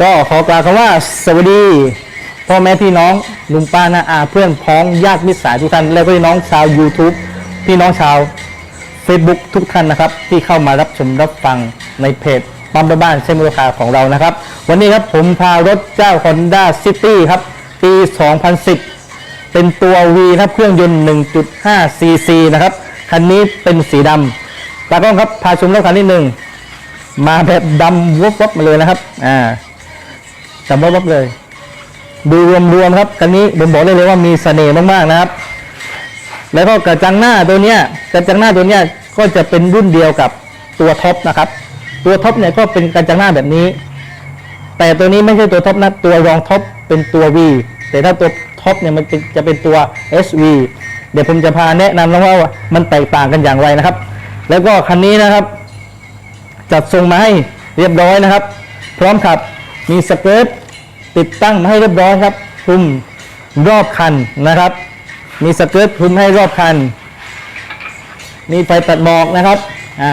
ก็ขอกล่าวคำว่าสวัสดี พ่อแม่พี่น้องลุงป้าน้าอาเพื่อนพ้องญาติมิตรสายทุกท่าน และก็พี่น้องชาว YouTube พี่น้องชาว Facebook ทุกท่านนะครับ ที่เข้ามารับชมรับฟังในเพจปั๊มบ้านเช่นมูลค่าของเรานะครับ วันนี้ครับผมพารถเจ้า Honda City ครับปี 2010 เป็นตัว V ครับเครื่องยนต์ 1.5 cc นะครับ คันนี้เป็นสีดำตากล้องครับพาชมรถคันที่หนึ่งมาแบบดำวบวบมาเลยนะครับ อ่า ดำวบวบเลย ดูรวมๆครับคันนี้ผมบอกได้เลยว่ามีเสน่ห์มากๆนะครับ แล้วก็กระจังหน้าตัวเนี้ยกระจังหน้าตัวเนี้ยก็จะเป็นรุ่นเดียวกับตัวท็อปนะครับ ตัวท็อปเนี่ยก็เป็นกระจังหน้าแบบนี้ แต่ตัวนี้ไม่ใช่ตัวท็อปนะตัวรองท็อปเป็นตัว V แต่ถ้าตัวท็อปเนี่ยมันจะเป็นตัว SV เดี๋ยวผมจะพาแนะนำแล้วว่ามันแตกต่างกันอย่างไรนะครับ แล้วก็คันนี้นะครับ จัดส่งมาให้เรียบร้อยนะครับ พร้อมขับ มีสเกิร์ตติดตั้งมาให้เรียบร้อยครับคลุมรอบคันนะครับ มีสเกิร์ตคลุมให้รอบคัน มีไฟตัดหมอกนะครับอ่า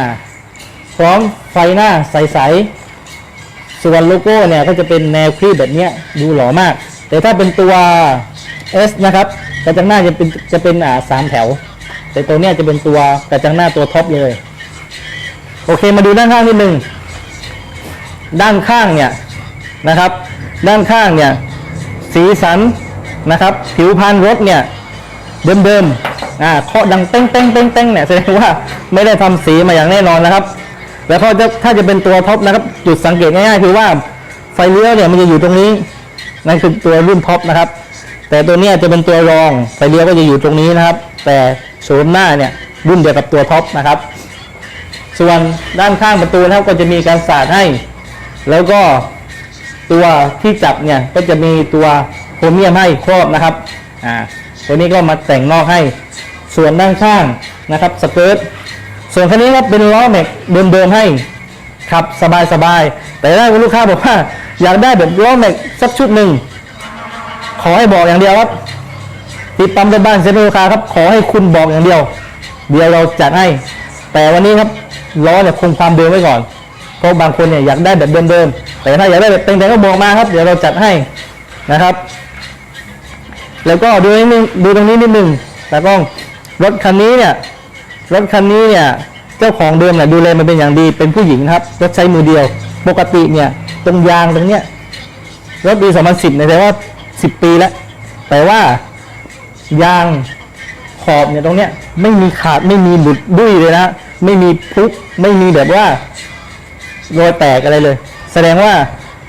พร้อมไฟหน้าใสๆส่วนโลโก้เนี่ยก็จะเป็นแนวคลีปแบบนี้ดูหล่อมาก แต่ถ้าเป็นตัว S นะครับกระจังหน้าจะเป็นจะเป็นอ่าสามแถว แต่ตัวเนี้ยจะเป็นตัวกระจังหน้าตัวท็อปเลย โอเคมาดูด้านข้างนิดนึง ด้านข้างเนี่ย นะครับ ด้านข้างเนี่ยสีสันนะครับ ผิวพรรณรถเนี่ยเดิมๆอ่าเคาะดังเต้งเต้งเต้งเต้งเนี่ยแสดงว่าไม่ได้ทำสีมาอย่างแน่นอนนะครับ แล้วก็จะถ้าจะเป็นตัวท็อปนะครับ จุดสังเกตง่ายๆคือว่าไฟเลี้ยวเนี่ยมันจะอยู่ตรงนี้นั่นคือตัวรุ่นท็อปนะครับ แต่ตัวนี้จะเป็นตัวรองไฟเลี้ยวก็จะอยู่ตรงนี้นะครับ แต่โฉมหน้าเนี่ยรุ่นเดียวกับตัวท็อปนะครับ ส่วนด้านข้างประตูนะครับก็จะมีการสาดให้ แล้วก็ ตัวที่จับเนี่ยก็จะมีตัวโครเมียมให้ครอบนะครับอ่าตัวนี้ก็มาแต่งนอกให้ส่วนด้านข้างนะครับสเกิร์ตส่วนคันนี้ครับเป็นล้อแม็กเดิมๆให้ขับสบายๆแต่ถ้าลูกค้าบอกว่าอยากได้แบบล้อแม็กสักชุดหนึ่งขอให้บอกอย่างเดียวครับติดปั๊มรถบ้านเซ็นทรัลลูกค้าครับขอให้คุณบอกอย่างเดียว เดี๋ยวเราจัดให้ แต่วันนี้ครับล้อเนี่ยคงความเดิมไว้ก่อน เพราะบางคนเนี่ยอยากได้แบบเดิมๆแต่ถ้าอยากได้แบบแต่งๆก็บอกมาครับเดี๋ยวเราจัดให้นะครับ แล้วก็ดูนิดนึงดูตรงนี้นิดนึงแต่กล้องรถคันนี้เนี่ยรถคันนี้เนี่ยเจ้าของเดิมเนี่ยดูแลมันเป็นอย่างดีเป็นผู้หญิงครับรถใช้มือเดียว ปกติเนี่ยตรงยางตรงเนี้ยรถปี 2010เนี่ยแต่ว่า 10 ปีแล้ว แต่ว่ายางขอบเนี่ยตรงเนี้ยไม่มีขาดไม่มีหลุดดุ้ยเลยนะไม่มีพุกไม่มีแบบว่า รอยแตกอะไรเลย แสดงว่า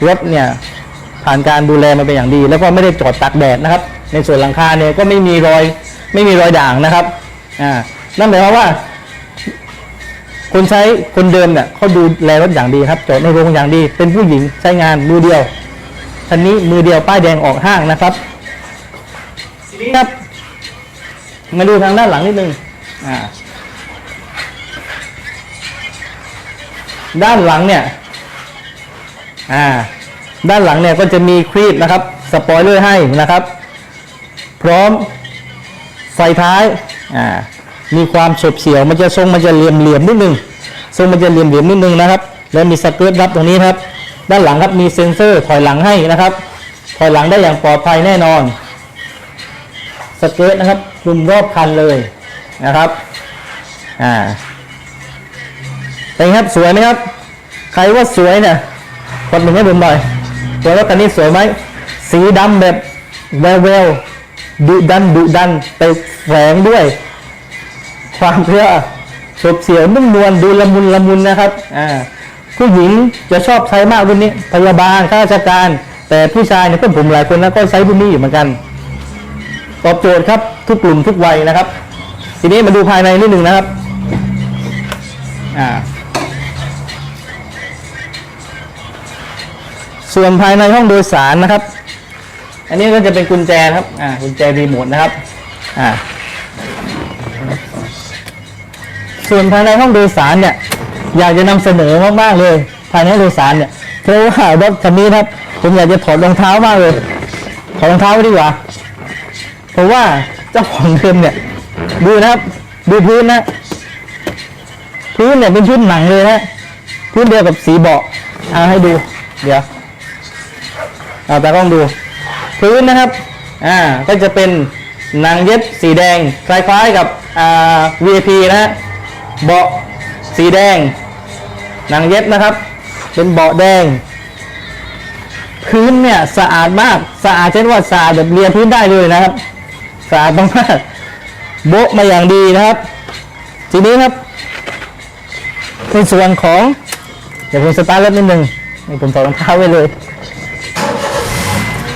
รถเนี่ยผ่านการดูแลมาเป็นอย่างดี แล้วก็ไม่ได้จอดตากแดดนะครับ ในส่วนหลังคาเนี่ยก็ไม่มีรอยไม่มีรอยด่างนะครับอ่านั่นหมายความว่า คนใช้คนเดิมเนี่ยเขาดูแลรถอย่างดีครับจอดในโรงอย่างดี เป็นผู้หญิงใช้งานมือเดียวคันนี้มือเดียวป้ายแดงออกห้างนะครับทีนี้ครับมาดูทางด้านหลังนิดนึงอ่า ด้านหลังเนี่ยอ่าด้านหลังเนี่ยก็จะมีครีบนะครับสปอยเลอร์ให้นะครับ พร้อมไฟท้ายอ่ามีความฉบเฉียวมันจะทรงมันจะเหลี่ยมเหลี่ยมนิดนึงทรงมันจะเหลี่ยมเหลี่ยมนิดนึงนะครับ แล้วมีสเกิร์ตรับตรงนี้ครับ ด้านหลังครับมีเซ็นเซอร์ถอยหลังให้นะครับถอยหลังได้อย่างปลอดภัยแน่นอนสเกิร์ตนะครับคลุมรอบคันเลยนะครับอ่า เป็นครับสวยไหมครับ ใครว่าสวยเนี่ยกดหนึ่งให้ผมหน่อยตัวรถคันนี้สวยไหมสีดำแบบแววแววดุดันดุดันไปแฝงด้วย ความเพื่อฉบเฉียวนุ่มนวลดูละมุนละมุนนะครับอ่าผู้หญิงจะชอบใช้มากรุ่นนี้พยาบาลข้าราชการ แต่ผู้ชายเนี่ยเพื่อนผมหลายคนนะก็ใช้รุ่นนี้อยู่เหมือนกันตอบโจทย์ครับทุกกลุ่มทุกวัยนะครับ ทีนี้มาดูภายในนิดหนึ่งนะครับอ่า ส่วนภายในห้องโดยสารนะครับ อันนี้ก็จะเป็นกุญแจครับอ่ากุญแจรีโมทนะครับอ่าส่วนภายในห้องโดยสารเนี่ย อยากจะนำเสนอมากๆเลยภายในห้องโดยสารเนี่ยเพราะว่ารถคันนี้ครับ ผมอยากจะถอดรองเท้ามากเลยถอดรองเท้าไว้ดีกว่าเพราะว่าเจ้าของเดิมเนี่ย ดูนะครับ ดูพื้นนะพื้นเนี่ยเป็นพื้นหนังเลยนะพื้นเดียวกับสีเบาะเอาให้ดู เดี๋ยว เอาตากล้องดูพื้นนะครับอ่าก็จะเป็นหนังเย็บสีแดงคล้ายๆกับอ่า VIP นะฮะเบาะสีแดง หนังเย็บนะครับ เป็นเบาะแดง พื้นเนี่ยสะอาดมากสะอาดเช่นว่าสะอาดแบบเลียพื้นได้เลยนะครับสะอาดมากๆโบะมาอย่างดีนะครับ ทีนี้ครับในส่วนของ เดี๋ยวผมสตาร์ทรถนิดนึงนี่ผมถอดรองเท้าไว้เลย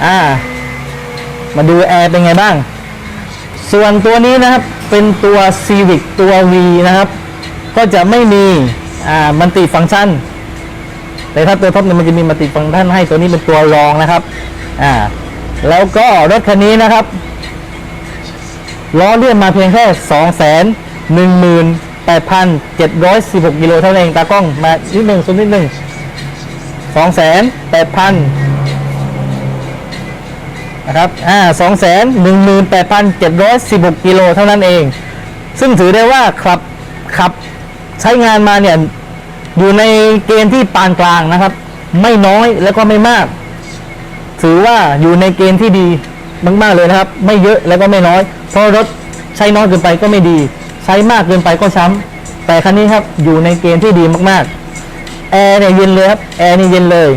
อ่า มาดูแอร์เป็นไงบ้าง ส่วนตัวนี้นะครับ เป็นตัว Civic ตัว V นะครับ ก็จะไม่มี อ่า มันติฟังก์ชัน แต่ถ้าตัวท็อปเนี่ยมันจะมีมัลติฟังก์ชันให้ตัวนี้เป็นตัวรองนะครับ อ่า แล้วก็รถคันนี้นะครับ ล้อเลื่อนมาเพียงแค่2 1 8 7 1 6กิโลเท่านั้นเองตากล้องมานิดหนึ่งซูมนิดหนึ่ง2 8 0 0 0น นะครับอ่า2 1 8 7 1 6กิโลเท่านั้นเอง ซึ่งถือได้ว่าขับขับใช้งานมาเนี่ย อยู่ในเกณฑ์ที่ปานกลางนะครับ ไม่น้อยแล้วก็ไม่มาก ถือว่าอยู่ในเกณฑ์ที่ดีมากๆเลยนะครับ ไม่เยอะแล้วก็ไม่น้อย เพราะรถใช้น้อยเกินไปก็ไม่ดี ใช้มากเกินไปก็ช้ำแต่คันนี้ครับอยู่ในเกณฑ์ที่ดีมากๆแอร์เนี่ยเย็นเลยครับแอร์นี่เย็นเลย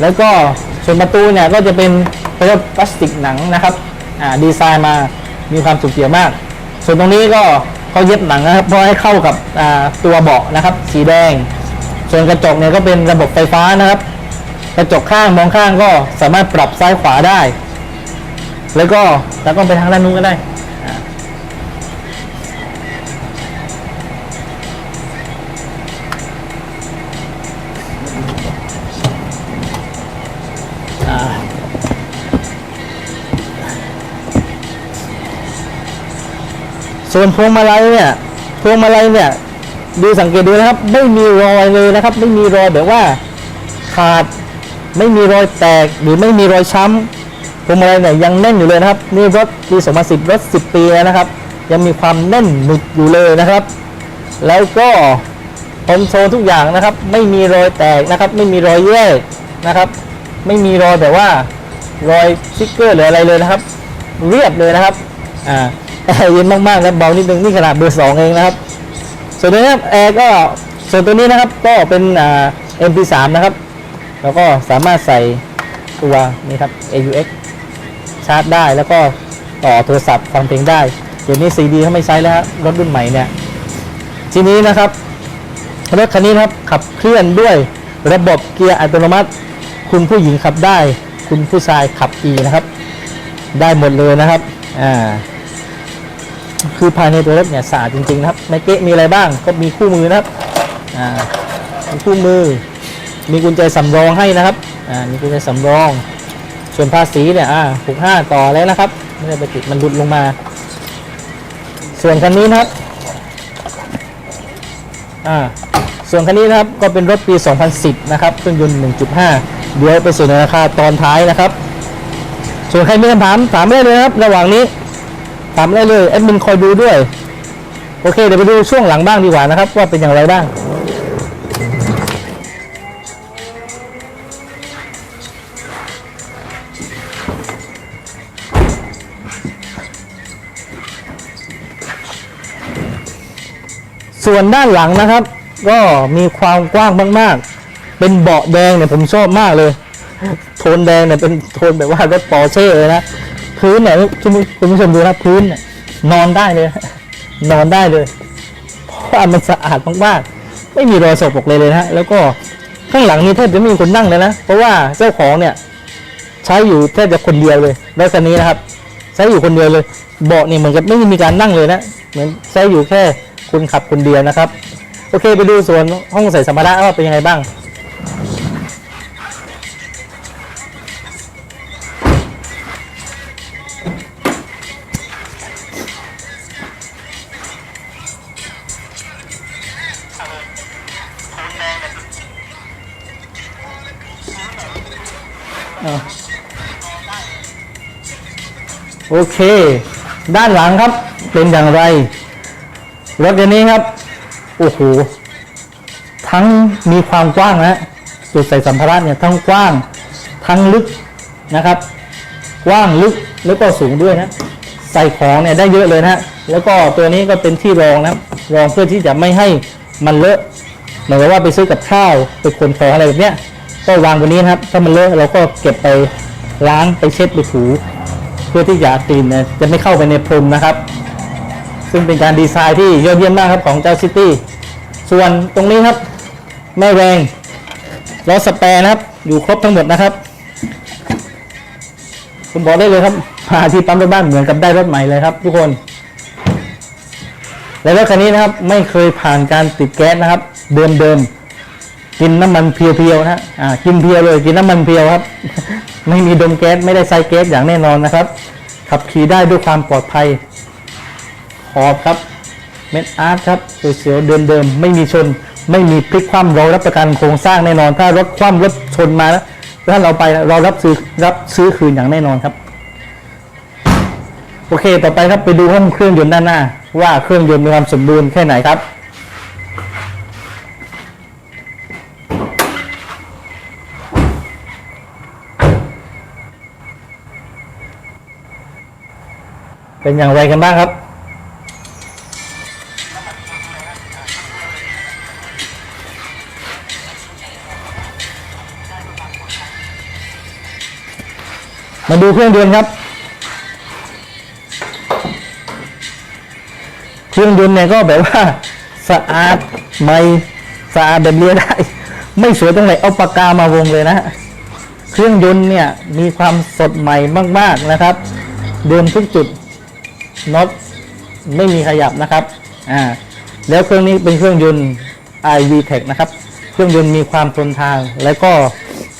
แล้วก็ส่วนประตูเนี่ยก็จะเป็น เป็นพลาสติกหนังนะครับดีไซน์มามีความสุขเกี่ยวมาก ส่วนตรงนี้ก็เขาเย็บหนังนะครับเพื่อให้เข้ากับตัวเบาะนะครับ สีแดง ส่วนกระจกเนี่ยก็เป็นระบบไฟฟ้านะครับ กระจกข้างมองข้างก็สามารถปรับซ้ายขวาได้ แล้วก็แล้วก็ไปทางด้านนู้นก็ได้ ส่วนพวงมาลัยเนี่ยพวงมาลัยเนี่ยดูสังเกตดูนะครับ ไม่มีรอยเลยนะครับ ไม่มีรอยแบบว่าขาดไม่มีรอยแตกหรือไม่มีรอยช้ำพวงมาลัยเนี่ยยังแน่นอยู่เลยนะครับ นี่รถปี 2010 รถ 10 ปีแล้วนะครับ ยังมีความแน่นหนึบอยู่เลยนะครับ แล้วก็คอนโซลทุกอย่างนะครับ ไม่มีรอยแตกนะครับ ไม่มีรอยแยกนะครับ ไม่มีรอยแบบว่ารอยสติ๊กเกอร์หรืออะไรเลยนะครับ เรียบเลยนะครับอ่า แอร์เย็นมากๆนะเบานิดนึงนี่ขนาดเบอร์สองเองนะครับ ส่วนตัวนี้ครับแอร์ก็ส่วนตัวนี้นะครับก็เป็นอ่า MP3 นะครับ แล้วก็สามารถใส่ตัวนี่ครับ AUX ชาร์จได้แล้วก็ต่อโทรศัพท์ฟังเพลงได้เดี๋ยวนี้ CD เขาไม่ใช้แล้วรถรุ่นใหม่เนี่ย ทีนี้นะครับรถคันนี้นะครับขับเคลื่อนด้วยระบบเกียร์อัตโนมัติ คุณผู้หญิงขับได้ คุณผู้ชายขับอีนะครับ ได้หมดเลยนะครับอ่า คือภายในตัวรถเนี่ยสะอาดจริงๆนะครับในเก๊ะมีอะไรบ้างก็มีคู่มือนะครับอ่ามีคู่มือ มีกุญแจสำรองให้นะครับอ่ามีกุญแจสำรอง ส่วนภาษีเนี่ยอ่าหกห้าต่อแล้วนะครับไม่ได้ไปติดมันหลุดลงมา ส่วนคันนี้นะครับอ่าส่วนคันนี้นะครับก็เป็นรถปี 2010 นะครับเครื่องยนต์ 1.5 เดี๋ยวไปสู่ในราคาตอนท้ายนะครับ ส่วนใครมีคำถามถามได้เลยครับ ระหว่างนี้ ถามได้เลยแอดมินคอยดูด้วย โอเค เดี๋ยวไปดูช่วงหลังบ้างดีกว่านะครับ ว่าเป็นอย่างไรบ้างส่วนด้านหลังนะครับ ก็มีความกว้างมากๆ เป็นเบาะแดงเนี่ยผมชอบมากเลย โทนแดงเนี่ยเป็นโทนแบบว่ารถปอร์เช่เลยนะ พื้นเนี่ยคุณผู้ชมดูนะพื้นนอนได้เลย นอนได้เลยเพราะว่ามันสะอาดมากๆไม่มีรอยสกปรกเลยเลยนะฮะแล้วก็ข้างหลังนี้แทบจะไม่มีคนนั่งเลยนะเพราะว่าเจ้าของเนี่ย ใช้อยู่แทบจะคนเดียวเลยรถคันนี้นะครับ ใช้อยู่คนเดียวเลย เบาะเนี่ยเหมือนกับไม่มีการนั่งเลยนะเหมือนใช้อยู่แค่คนขับคนเดียวนะครับ โอเคไปดูส่วนห้องใส่สัมภาระว่าเป็นยังไงบ้าง เค ด้านหลังครับเป็นอย่างไร รถคันนี้ครับ โอ้โห ทั้งมีความกว้างนะจุดใส่สัมภาระเนี่ยทั้งกว้าง ทั้งลึกนะครับ กว้างลึกแล้วก็สูงด้วยนะใส่ของเนี่ยได้เยอะเลยนะแล้วก็ตัวนี้ก็เป็นที่รองนะครับรองเพื่อที่จะไม่ให้มันเลอะเหมือนกับว่าไปซื้อกับข้าวไปขนของอะไรแบบเนี้ยก็วางบนนี้นะครับ ถ้ามันเลอะเราก็เก็บไปล้างไปเช็ดไปถู เพื่อที่จะตีนจะไม่เข้าไปในพรมนะครับ ซึ่งเป็นการดีไซน์ที่ยอดเยี่ยมมากครับของเจ้าซิตี้ส่วนตรงนี้ครับ แม่แรงล้อสแปรนะครับ อยู่ครบทั้งหมดนะครับผมบอกได้เลยครับมาที่ปั๊มรถบ้านเหมือนกับได้รถใหม่เลยครับ ทุกคน และรถคันนี้นะครับ ไม่เคยผ่านการติดแก๊สนะครับ เดิมๆกินน้ำมันเพียวๆนะฮะอ่ากินเพียวเลยกินน้ำมันเพียวครับ ไม่มีดมแก๊สไม่ได้ใส่แก๊สอย่างแน่นอนนะครับ ขับขี่ได้ด้วยความปลอดภัยขอบครับเม็ดอาร์ตครับเสียวเดิมๆไม่มีชน ไม่มีพลิกคว่ำเรารับประกันโครงสร้างแน่นอน ถ้ารถคว่ำรถชนมาแล้วถ้าเราไปเรารับซื้อรับซื้อคืนอย่างแน่นอนครับ โอเค ต่อไปครับไปดูห้องเครื่องยนต์ด้านหน้า ว่าเครื่องยนต์มีความสมบูรณ์แค่ไหนครับ เป็นอย่างไรกันบ้างครับ มาดูเครื่องยนต์ครับ เครื่องยนต์เนี่ยก็แบบว่าสะอาดใหม่สะอาดแบบเรียได้ ไม่สวยตรงไหนเอาปากกามาวงเลยนะฮะเครื่องยนต์เนี่ยมีความสดใหม่มาก ๆนะครับ เดิมทุกจุด น็อตไม่มีขยับนะครับอ่าแล้วเครื่องนี้เป็นเครื่องยนต์ iV Tech นะครับ เครื่องยนต์มีความทนทานแล้วก็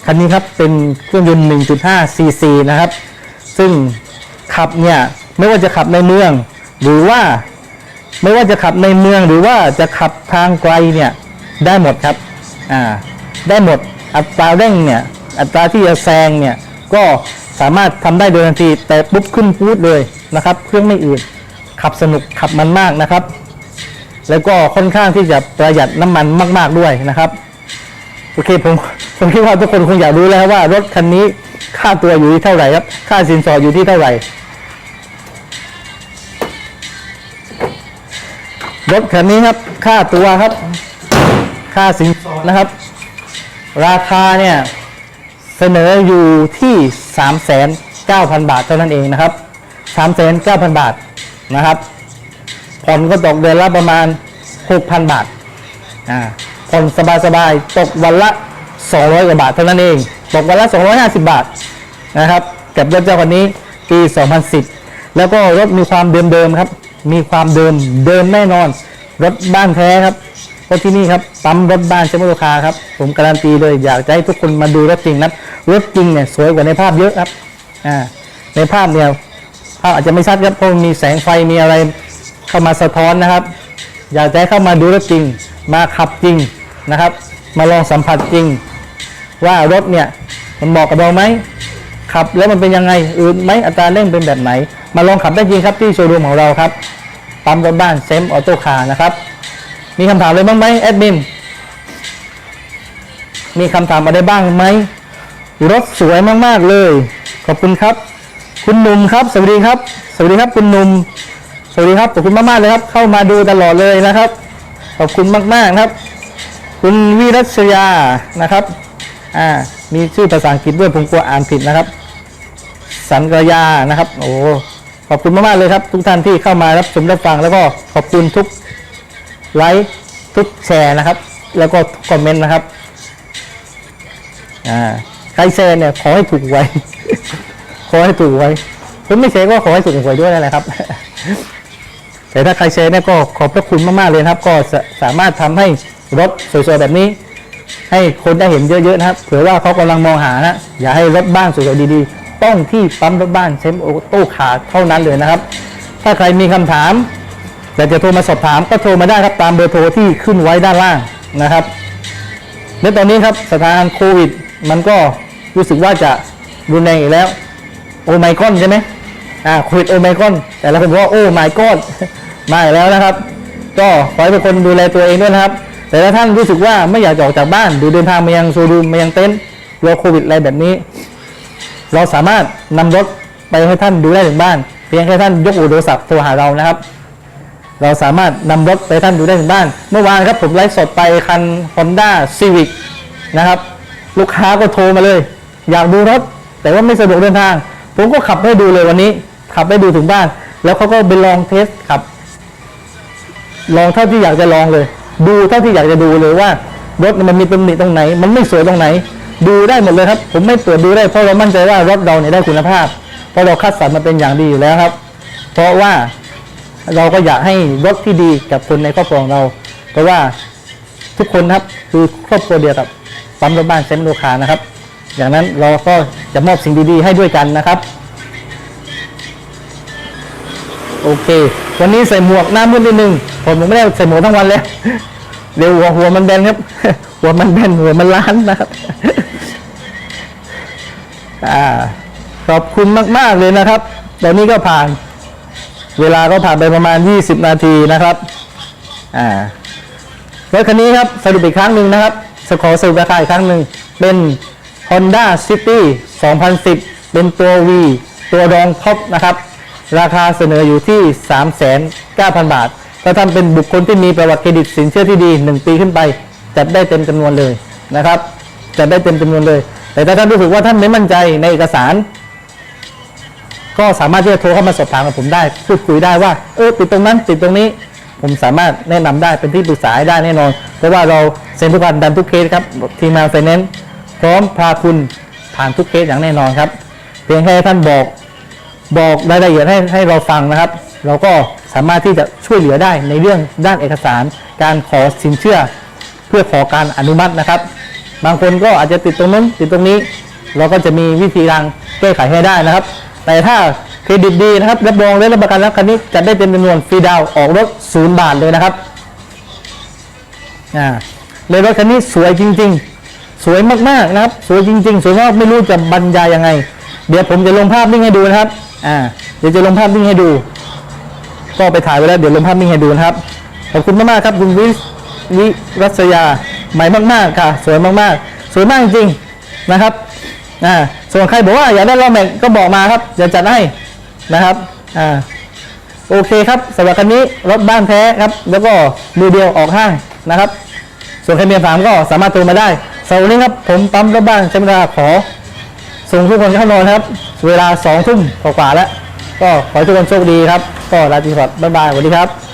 คันนี้ครับเป็นเครื่องยนต์ 1.5 cc นะครับ ซึ่งขับเนี่ยไม่ว่าจะขับในเมือง หรือว่าไม่ว่าจะขับในเมืองหรือว่าจะขับทางไกลเนี่ยได้หมดครับอ่าได้หมดอัตราเร่งเนี่ยอัตราที่จะแซงเนี่ยก็ สามารถทำได้โดยทันทีแต่ปุ๊บขึ้นพูดเลยนะครับ เครื่องไม่อืดขับสนุกขับมันมากนะครับ แล้วก็ค่อนข้างที่จะประหยัดน้ำมันมาก ๆด้วยนะครับโอเคผมผมคิดว่าทุกคนคงอยากรู้แล้วว่ารถคันนี้ค่าตัวอยู่ที่เท่าไหร่ครับ ค่าสินสอดอยู่ที่เท่าไหร่ รถคันนี้ครับ ค่าตัวครับ ค่าสินสอดนะครับ ราคาเนี่ย เสนออยู่ที่ 3,900 บาทเท่านั้นเองนะครับ 3,900 บาทนะครับผ่อนก็ตกเดือนละประมาณ 6,000 บาทอ่าผ่อนสบายๆตกวันละ 200กว่าบาทเท่านั้นเอง ตกวันละ 250 บาทนะครับกับรถเจ้าคันนี้ปี 2010 แล้วก็รถมีความเดิมๆครับ มีความเดิมเดิมแน่นอน รถบ้านแท้ครับ เพราะที่นี่ครับปั๊มรถบ้านเชมโลคาครับผมการันตีเลยอยากจะให้ทุกคนมาดูรถจริงนะรถจริงเนี่ยสวยกว่าในภาพเยอะครับอ่าในภาพเนี่ยภาพอาจจะไม่ชัดครับเพราะมีแสงไฟมีอะไรเข้ามาสะท้อนนะครับ อยากจะให้เข้ามาดูรถจริง มาขับจริงนะครับ มาลองสัมผัสจริง ว่ารถเนี่ยมันเหมาะกับเราไหมขับแล้วมันเป็นยังไงอื่นไหมอัตราเร่งเป็นแบบไหน มาลองขับได้จริงครับที่โชว์รูมของเราครับปั๊มรถบ้านเซมออโต้คาร์นะครับ มีคำถามอะไรบ้างไหมแอดมิน มีคำถามอะไรบ้างไหม รถสวยมากๆเลย ขอบคุณครับ คุณหนุ่มครับ สวัสดีครับ สวัสดีครับคุณหนุ่ม สวัสดีครับ ขอบคุณมากๆเลยครับ เข้ามาดูตลอดเลยนะครับ ขอบคุณมากๆครับ คุณวิรัชยา นะครับ อ่า มีชื่อภาษาอังกฤษด้วยผมกลัวอ่านผิดนะครับ สันกยา นะครับ โอ้ขอบคุณมากๆเลยครับ ทุกท่านที่เข้ามารับชมรับฟังแล้วก็ขอบคุณทุก ไลค์ทุกแชร์นะครับ แล้วก็ทุกคอมเมนต์นะครับอ่าใครแชร์เนี่ยขอให้ถูกไว้ขอให้ถูกไว้ผมไม่แชร์ก็ขอให้ถูกหวยด้วยนะครับ แต่ถ้าใครแชร์เนี่ยก็ขอบพระคุณมากๆเลยครับ ก็สามารถทำให้รถสวยๆแบบนี้ ให้คนได้เห็นเยอะๆนะครับเผื่อว่าเขากำลังมองหานะอย่าให้รถบ้านสวยๆดีๆ ต้องที่ปั๊มรถบ้านเซมโอโต้คาเท่านั้นเลยนะครับ ถ้าใครมีคำถาม อยากจะโทรมาสอบถามก็โทรมาได้ครับตามเบอร์โทรที่ขึ้นไว้ด้านล่างนะครับและตอนนี้ครับสถานการณ์โควิด มันก็รู้สึกว่าจะรุนแรงอีกแล้วโอไมคอนใช่ไหมอ่าโควิดโอไมคอนแต่ละคนกว่าโอ้ไมคอนมาอีกแล้วนะครับ ก็ขอให้ทุกคนดูแลตัวเองด้วยนะครับ แต่ถ้าท่านรู้สึกว่าไม่อยากออกจากบ้านหรือเดินทางมายังโชว์รูมมายังเต็นท์กลัวโควิดอะไรแบบนี้ เราสามารถนำรถไปให้ท่านดูได้ถึงบ้าน เพียงแค่ท่านยกหูโทรศัพท์โทรหาเรานะครับ เราสามารถนำรถไปท่านดูได้ถึงบ้าน เมื่อวานครับผมไลฟ์สดไปคัน Honda Civic นะครับ ลูกค้าก็โทรมาเลย อยากดูรถ แต่ว่าไม่สะดวกเดินทาง ผมก็ขับให้ดูเลยวันนี้ ขับให้ดูถึงบ้าน แล้วเขาก็ไปลองเทสขับ ลองเท่าที่อยากจะลองเลย ดูเท่าที่อยากจะดูเลยว่ารถมันมีตำหนิตรงไหน มันไม่สวยตรงไหน ดูได้หมดเลยครับ ผมไม่เปิดดูได้เพราะเรามั่นใจว่ารถเราเนี่ยได้คุณภาพ เพราะเราคัดสรรมาเป็นอย่างดีอยู่แล้วครับ เพราะว่า เราก็อยากให้รถที่ดีกับคนในครอบครัวของเรา เพราะว่าทุกคนครับคือครอบครัวเดียวกับปั๊มรถบ้านเซมโลคานะครับ อย่างนั้นเราก็จะมอบสิ่งดีๆ ให้ด้วยกันนะครับ โอเค วันนี้ใส่หมวกหน้ามืดนิดนึงผมไม่ได้ใส่หมวกทั้งวันเลยเดี๋ยวหัวหัวมันแบนครับ หัวมันแบนหัวมันล้านนะครับอ่าขอบคุณมาก ๆ เลยนะครับ ตอนนี้ก็ผ่าน เวลาก็ผ่านไปประมาณ 20 นาทีนะครับอ่ารถคันนี้ครับสรุปอีกครั้งหนึ่งนะครับสขอสรุปราคาอีกครั้งหนึ่งเป็น Honda City 2010 เป็นตัว V ตัวรองท็อปนะครับ ราคาเสนออยู่ที่ 3,900 บาทถ้าท่านเป็นบุคคลที่มีประวัติเครดิตสินเชื่อที่ดี 1 ปีขึ้นไป จัดได้เต็มจำนวนเลยนะครับจัดได้เต็มจำนวนเลย แต่ถ้าท่านรู้สึกว่าท่านไม่มั่นใจในเอกสาร ก็สามารถที่จะโทรเข้ามาสอบถามกับผมได้ พูดคุยได้ว่า เออติดตรงนั้นติดตรงนี้ ผมสามารถแนะนำได้เป็นที่ปรึกษาให้ได้แน่นอน เพราะว่าเราเซ็นทุกวันดันทุกเคสครับทีมงานไฟแนนซ์พร้อมพาคุณผ่านทุกเคสอย่างแน่นอนครับเพียงแค่ท่านบอกบอกรายละเอียดให้ให้เราฟังนะครับ เราก็สามารถที่จะช่วยเหลือได้ในเรื่องด้านเอกสาร การขอสินเชื่อ เพื่อขอการอนุมัตินะครับ บางคนก็อาจจะติดตรงนั้นติดตรงนี้ เราก็จะมีวิธีทางแก้ไขให้ได้นะครับ แต่ถ้าเครดิตดีนะครับรับรองและรับประกันรับคันนี้จะได้เต็มจำนวนฟรีดาวออกรถศูนย์บาทเลยนะครับอ่าเลยรถคันนี้สวยจริง ๆ สวยมากๆนะครับ สวยจริง ๆ สวยมากไม่รู้จะบรรยายยังไง เดี๋ยวผมจะลงภาพนิ่งให้ดูนะครับอ่าเดี๋ยวจะลงภาพนิ่งให้ดู ก็ไปถ่ายไว้แล้วเดี๋ยวลงภาพนิ่งให้ดูนะครับขอบคุณมากๆครับคุณวิวิรัศยาใหม่มากๆค่ะ สวยมากๆ สวยมากจริงๆนะครับ อ่าส่วนใครบอกว่าอยากได้ล้อแม็กก็บอกมาครับเดี๋ยวจัดให้นะครับอ่าโอเคครับสำหรับคันนี้รถบ้านแท้ครับ แล้วก็มือเดียวออกห้างนะครับ ส่วนใครมีคำถามก็สามารถโทรมาได้สำหรับวันนี้ครับผมปั๊มรถบ้านใช้เวลาขอ ส่งทุกคนเข้านอนครับ เวลาสองทุ่มกว่าแล้ว ก็ขอให้ทุกคนโชคดีครับ ก็ลาตรีสวัสดิ์บ๊ายบายสวัสดีครับ